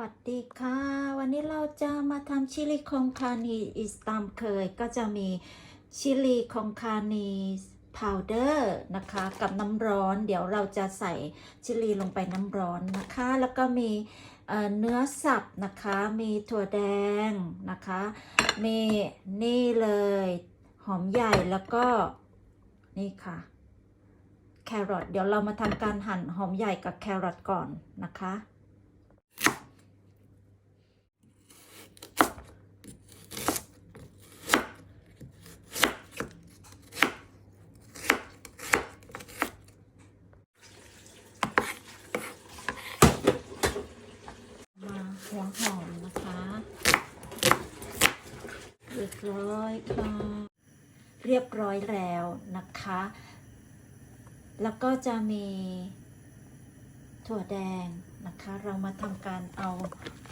วัสดีค่ะ วันนี้เราจะมาทำชิลลีคองคานีอีสตามเคย ก็จะมีชิลลีคองคานีพาวเดอร์นะคะ กับน้ำร้อน เดี๋ยวเราจะใส่ชิลีลงไปน้ำร้อนนะคะ แล้วก็มีเเนื้อสับนะคะ มีถั่วแดงนะคะ มีนี่เลยหอมใหญ่แล้วก็นี่ค่ะแครอทเดี๋ยวเรามาทำการหั่นหอมใหญ่กับแครอทก่อนนะคะ มาหัวหอมนะคะ เรียบร้อยค่ะ เรียบร้อยแล้วนะคะ แล้วก็จะมีถั่วแดงนะคะ เรามาทำการเอา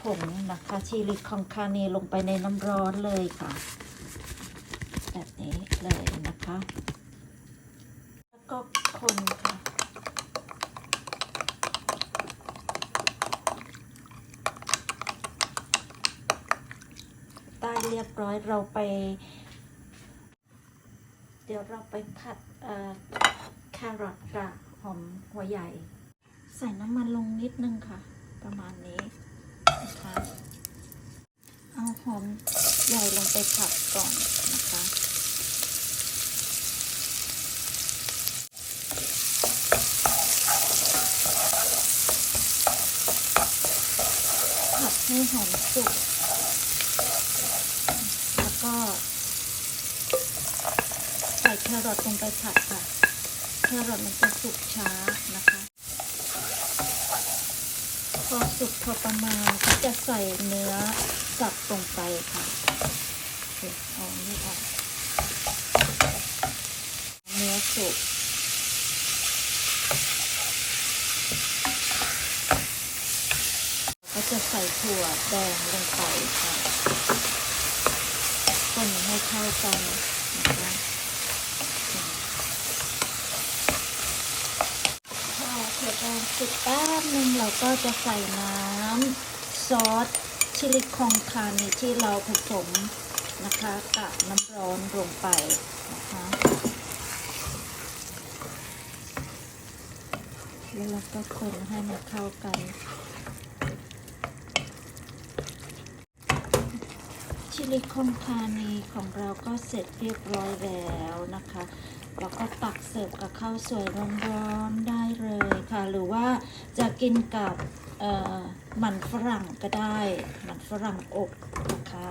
ผงนะคะชิลิคองคาเนลงไปในน้ำร้อนเลยค่ะ แบบนี้เลยนะคะ แล้วก็คนค่ะ ได้เรียบร้อยเราไป เดี๋ยวเราไปผัดแครอทกับหอมหัวใหญ่ ใส่น้ำมันลงนิดนึงค่ะ ประมาณนี้นะคะเอาหอมใหญ่ลงไปผัดก่อนนะคะผัดให้หอมสุก ก็ ใส่แครอทลงไปผัดค่ะ แครอทมันจะสุกช้านะคะ พอสุกพอประมาณก็จะใส่เนื้อสับลงไปค่ะเอาอันนี่ออกเนื้อสุกก็จะใส่ถั่วแดงลงไปค่ะ คนากันะคะพอเผ็ดแรงสุดแป๊บนึงเราก็จะใส่น้ำซอสชิลิคองคาเนที่เราผสมนะคะกับน้ำร้อนลงไปนะคะแล้วเราก็คนให้มันเข้ากัน ชิลิคอนคานีของเราก็เสร็จเรียบร้อยแล้วนะคะแล้วก็ตักเสิร์ฟกับข้าวสวยร้อนๆได้เลยค่ะ หรือว่าจะกินกับมันฝรั่งก็ได้ มันฝรั่งอบนะคะ